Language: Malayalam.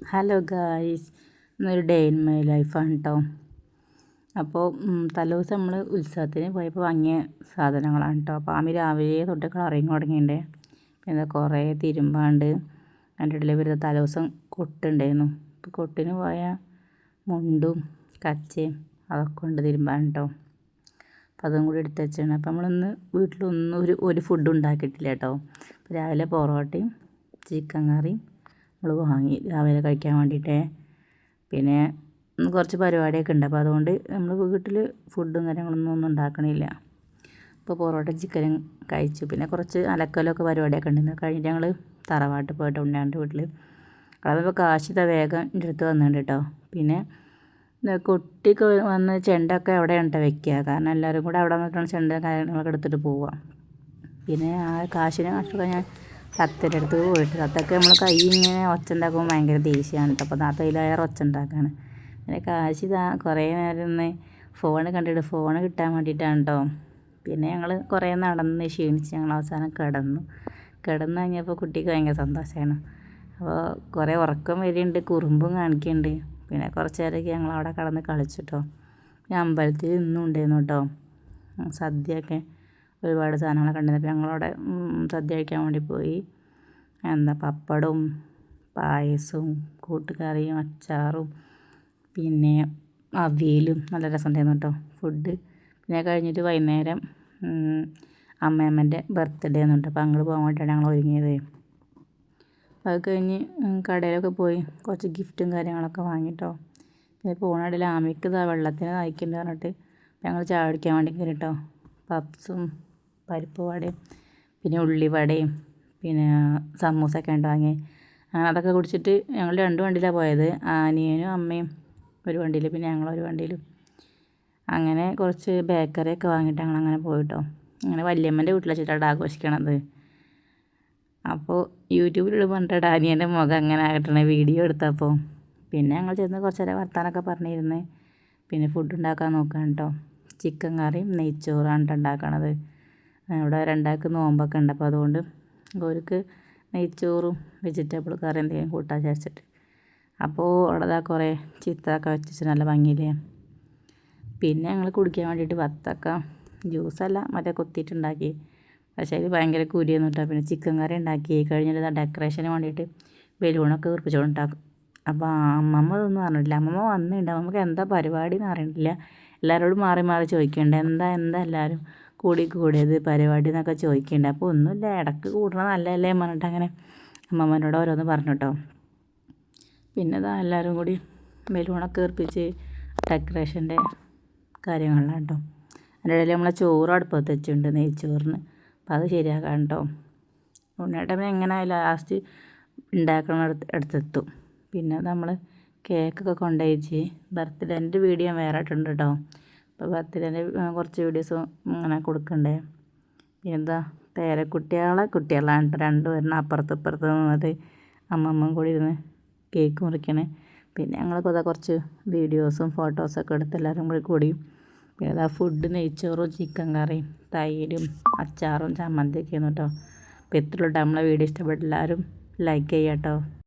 ഹലോ ഗായ്സ് ഇന്നൊരു ഡേ ഇൻ മൈ ലൈഫാണ് കേട്ടോ അപ്പോൾ തലേദിവസം നമ്മൾ ഉത്സവത്തിന് പോയപ്പോൾ വാങ്ങിയ സാധനങ്ങളാണ് കേട്ടോ അപ്പോൾ ആമി രാവിലെ തൊട്ട് കളറിങ് തുടങ്ങിയിട്ടുണ്ട് പിന്നെ കുറേ തിരുമ്പാണ്ട്. അതിന്റെ ഇടയിൽ വരുന്ന തലേദിവസം കൊട്ടുണ്ടായിരുന്നു. അപ്പോൾ കൊട്ടിന് പോയ മുണ്ടും കച്ചയും അതൊക്കെ ഉണ്ട് തിരുമ്പാൻ കേട്ടോ അപ്പോൾ അതും കൂടി എടുത്ത് വെച്ചാണ്. അപ്പോൾ നമ്മളൊന്ന് വീട്ടിലൊന്നും ഒരു ഒരു ഫുഡ് ഉണ്ടാക്കിയിട്ടില്ല കേട്ടോ രാവിലെ പൊറോട്ടയും ചിക്കൻ കറിയും നമ്മൾ വാങ്ങി രാവിലെ കഴിക്കാൻ വേണ്ടിയിട്ട്. പിന്നെ കുറച്ച് പരിപാടിയൊക്കെ ഉണ്ട്. അപ്പോൾ അതുകൊണ്ട് നമ്മൾ വീട്ടിൽ ഫുഡും കാര്യങ്ങളൊന്നും ഒന്നും ഉണ്ടാക്കണില്ല. ഇപ്പോൾ പൊറോട്ട ചിക്കനും കഴിച്ചു. പിന്നെ കുറച്ച് അലക്കലൊക്കെ പരിപാടിയൊക്കെ ഉണ്ട്. കഴിഞ്ഞിട്ട് ഞങ്ങൾ തറവാട്ടിൽ പോയിട്ട് ഉണ്ണാണ്ട് വീട്ടിൽ അതിപ്പോൾ കാശിത വേഗം എന്റെ അടുത്ത് വന്നിട്ടുണ്ട് കേട്ടോ പിന്നെ കുട്ടിക്ക് വന്ന് ചെണ്ടൊക്കെ അവിടെ ഉണ്ട് വെക്കുക. കാരണം എല്ലാവരും കൂടെ അവിടെ വന്നിട്ടാണ് ചെണ്ട കാര്യങ്ങളൊക്കെ എടുത്തിട്ട് പോവുക. പിന്നെ ആ കാശിനെ കാശൊക്കെ ഞാൻ തത്തയുടെ അടുത്ത് പോയിട്ട് തത്തൊക്കെ നമ്മൾ കൈ ഇങ്ങനെ ഒച്ച ഉണ്ടാക്കുമ്പോൾ ഭയങ്കര ദേഷ്യമാണ് കേട്ടോ അപ്പോൾ താത്ത ഒച്ച ഉണ്ടാക്കുകയാണ് പിന്നെ കാശി ഇതാ കുറേ നേരം ഒന്ന് ഫോൺ കണ്ടിട്ട് ഫോൺ കിട്ടാൻ വേണ്ടിയിട്ടാണ് കേട്ടോ പിന്നെ ഞങ്ങൾ കുറേ നടന്ന് ക്ഷീണിച്ച് ഞങ്ങൾ അവസാനം കിടന്നു. കിടന്നു കഴിഞ്ഞപ്പോൾ കുട്ടിക്ക് ഭയങ്കര സന്തോഷമാണ് അപ്പോൾ കുറേ ഉറക്കം വരുന്നുണ്ട് കുറുമ്പും കാണിക്കുന്നുണ്ട് പിന്നെ കുറച്ച് നേരമൊക്കെ ഞങ്ങൾ അവിടെ കിടന്ന് കളിച്ചിട്ടോ പിന്നെ അമ്പലത്തിൽ ഇന്നും ഉണ്ടായിരുന്നു കേട്ടോ സദ്യയൊക്കെ ഒരുപാട് സാധനങ്ങളൊക്കെ ഉണ്ടായിരുന്നു ഞങ്ങളവിടെ സദ്യ കഴിക്കാൻ വേണ്ടി പോയി. എന്താ പപ്പടവും പായസവും കൂട്ടുകറിയും അച്ചാറും പിന്നെ അവിയലും. നല്ല രസമുണ്ടായിരുന്നു കേട്ടോ ഫുഡ് പിന്നെ കഴിഞ്ഞിട്ട് വൈകുന്നേരം അമ്മയമ്മന്റെ ബർത്ത്ഡേ ആയിരുന്നു അപ്പോൾ അങ്ങോട്ട് പോകാൻ വേണ്ടിയിട്ടാണ് ഞങ്ങൾ ഒരുങ്ങിയത്. അത് കഴിഞ്ഞ് കടയിലൊക്കെ പോയി കുറച്ച് ഗിഫ്റ്റും കാര്യങ്ങളൊക്കെ വാങ്ങിട്ടോ. പിന്നെ പോകണ ആമിക്ക് ഇതാ വെള്ളത്തിന് നയിക്കുന്നുണ്ട് പറഞ്ഞിട്ട് ഞങ്ങൾ ചായ കുടിക്കാൻ വേണ്ടി കയറിട്ടോ പപ്സും പരിപ്പ് വടയും പിന്നെ ഉള്ളിവടയും പിന്നെ ഉണ്ട് വാങ്ങി അങ്ങനെ അതൊക്കെ കുടിച്ചിട്ട് ഞങ്ങൾ രണ്ട് വണ്ടിയിലാണ് പോയത്. അനിയനും അമ്മയും ഒരു വണ്ടിയിൽ പിന്നെ ഞങ്ങളൊരു വണ്ടിയിലും. അങ്ങനെ കുറച്ച് ബേക്കറിയൊക്കെ വാങ്ങിയിട്ട് ഞങ്ങൾ അങ്ങനെ പോയിട്ടോ. അങ്ങനെ വല്യമ്മന്റെ വീട്ടിൽ വെച്ചിട്ടാണ് ആഘോഷിക്കണത്. അപ്പോൾ യൂട്യൂബിലുള്ള പറഞ്ഞിട്ട് അനിയന്റെ മുഖം അങ്ങനെ ആകട്ടണ വീഡിയോ എടുത്തപ്പോൾ പിന്നെ ഞങ്ങൾ ചെന്ന് കുറച്ച് നേരം വർത്താനൊക്കെ പറഞ്ഞിരുന്ന്. പിന്നെ ഫുഡ് ഉണ്ടാക്കാൻ നോക്കാം കേട്ടോ ചിക്കൻ കറിയും നെയ്ച്ചോറാണ് ഉണ്ടാക്കണത്. ഇവിടെ രണ്ടാൾക്ക് നോമ്പൊക്കെ ഉണ്ട്. അപ്പോൾ അതുകൊണ്ട് അവർക്ക് നെയ്ച്ചോറും വെജിറ്റബിൾ കറി എന്തെങ്കിലും കൂട്ടാൻ വിചാരിച്ചിട്ട്. അപ്പോൾ അവിടെ കുറേ ചിത്തൊക്കെ വെച്ചിട്ട് നല്ല ഭംഗിയില്ലേ? പിന്നെ ഞങ്ങൾ കുടിക്കാൻ വേണ്ടിയിട്ട് വത്തക്ക ജ്യൂസല്ല മറ്റേ കൊത്തിയിട്ടുണ്ടാക്കി. പക്ഷേ അതിൽ ഭയങ്കര കുരിയൊന്നും ഇട്ടാൽ പിന്നെ ചിക്കൻ കറി ഉണ്ടാക്കി. കഴിഞ്ഞിട്ട് ഡെക്കറേഷന് വേണ്ടിയിട്ട് ബലൂണൊക്കെ ഉറപ്പിച്ചുകൊണ്ടുണ്ടാക്കും അപ്പോൾ അമ്മമ്മ ഇതൊന്നും അറിഞ്ഞിട്ടില്ല. അമ്മമ്മ വന്നിട്ടുണ്ട്. അമ്മമ്മക്ക് എന്താ പരിപാടി എന്ന് അറിയണ്ടില്ല എല്ലാവരോടും മാറി മാറി ചോദിക്കുന്നുണ്ട്. എന്താ എന്താ എല്ലാവരും? കൂടി കൂടിയത് പരിപാടി എന്നൊക്കെ ചോദിക്കുന്നുണ്ട് അപ്പോൾ ഒന്നുമില്ല ഇടയ്ക്ക് കൂടണം നല്ലതല്ലേ പറഞ്ഞിട്ട് അങ്ങനെ അമ്മമ്മനോട് ഓരോന്ന് പറഞ്ഞു കേട്ടോ പിന്നെ ഇതാ എല്ലാവരും കൂടി ബലൂണൊക്കെ ഏർപ്പിച്ച് ഡെക്കറേഷന്റെ കാര്യങ്ങളാണ് കേട്ടോ. അതിന്റെ ഇടയിൽ നമ്മളെ ചോറ് അടുപ്പത്ത് വെച്ചിട്ടുണ്ട് നെയ്ച്ചോറിന്. അപ്പം അത് ശരിയാക്കാൻ കേട്ടോ. ഉണ്ണിയേട്ടൻ എങ്ങനെ ലാസ്റ്റ് ഉണ്ടാക്കണം അടുത്തെത്തും പിന്നെ നമ്മൾ കേക്കൊക്കെ കൊണ്ടുപോയിച്ച് ബർത്ത്ഡേന്റെ വീഡിയോ വേറെ ഇട്ടുണ്ട് കേട്ടോ. അപ്പോൾ ബർത്ത്ഡേന്റെ കുറച്ച് വീഡിയോസും ഇങ്ങനെ കൊടുക്കണ്ടേ. എന്താ പേരക്കുട്ടികളെ കുട്ടികളാണ് രണ്ടു രണ്ടുപേരും അപ്പുറത്ത് ഇപ്പുറത്ത് നിന്നിട്ട് അമ്മമ്മ കൂടി ഇരുന്ന് കേക്ക് മുറിക്കണേ. പിന്നെ ഞങ്ങൾക്ക് അതാ കുറച്ച് വീഡിയോസും ഫോട്ടോസൊക്കെ എടുത്ത് എല്ലാവരും കൂടി കൂടി. പിന്നെ ഫുഡ് നെയ്ച്ചോറും ചിക്കൻ കറിയും തൈരും അച്ചാറും ചമ്മന്തിയൊക്കെയാണ് കേട്ടോ. അപ്പോൾ ഇത്രയുള്ള നമ്മളെ വീഡിയോ ഇഷ്ടപ്പെട്ട എല്ലാവരും ലൈക്ക് ചെയ്യാം കേട്ടോ.